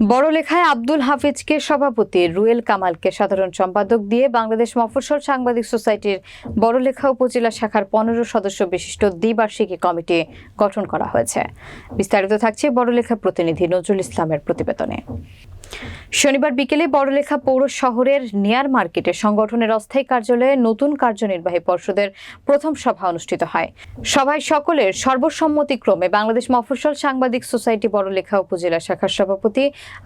বড় লেখায় আব্দুল হাফিজকে সভাপতি রুয়েল কামালকে সাধারণ সম্পাদক দিয়ে বাংলাদেশ মফস্বল সাংবাদিক সোসাইটির বড়লেখা উপজেলা শাখার পনেরো সদস্য বিশিষ্ট দ্বিবার্ষিকী কমিটি গঠন করা হয়েছে। বিস্তারিত থাকছে বড়লেখা প্রতিনিধি নজরুল ইসলামের প্রতিবেদনে। শনিবার বিকেলে বড়লেখা পৌর শহরের নেয়ার মার্কেটে সংগঠনের অস্থায়ী কার্যালয়ে নতুন কার্যনির্বাহী পর্ষদের প্রথম সভা অনুষ্ঠিত হয়। সভায় সকলের সর্বসম্মতিক্রমে বাংলাদেশ মফস্বল সাংবাদিক সোসাইটি বড়লেখা উপজেলা শাখার সভাপতি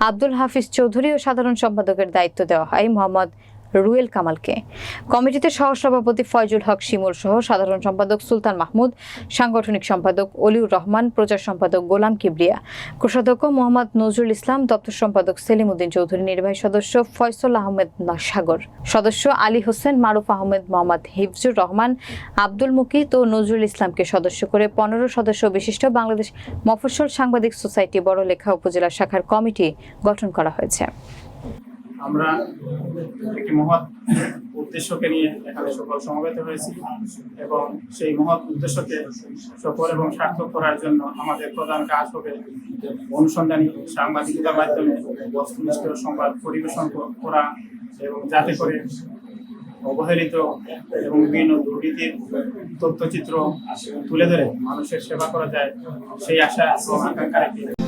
আব্দুল হাফিজ চৌধুরী ও সাধারণ সম্পাদকের দায়িত্ব দেওয়া হয় মোহাম্মদ রুয়েল কামালকে। কমিটিতে সহসভাপতি ফয়জুল হক শিমুল সহ সাধারণ সম্পাদক সুলতান মাহমুদ, সাংগঠনিক সম্পাদক অলিউর রহমান, প্রচার সম্পাদক গোলাম কিবরিয়া। কোষাধ্যক্ষ মোহাম্মদ নজরুল ইসলাম, দপ্তর সম্পাদক সেলিম উদ্দিন চৌধুরী, নির্বাহী সদস্য ফয়সল আহমেদ সাগর। সদস্য আলী হোসেন, মারুফ আহমেদ, মোহাম্মদ হিফজুর রহমান, আব্দুল মুকিত ও নজরুল ইসলামকে সদস্য করে পনেরো সদস্য বিশিষ্ট বাংলাদেশ মফস্বল সাংবাদিক সোসাইটি বড়লেখা উপজেলা শাখার কমিটি গঠন করা হয়েছে। আমরা একটি মহৎ উদ্দেশ্যকে নিয়ে এখানে সকল সমবেত হয়েছি এবং সেই মহৎ উদ্দেশ্যকে সফল এবং সার্থক করার জন্য আমাদের প্রধান কাজ হবে অনুসন্ধানী সাংবাদিকতার মাধ্যমে বস্তুনিষ্ঠ সংবাদ পরিবেশন করা এবং যাতে করে অবহেলিত এবং বিভিন্ন দুর্নীতির তথ্যচিত্র তুলে ধরে মানুষের সেবা করা যায়, সেই আশা এবং আকাঙ্ক্ষা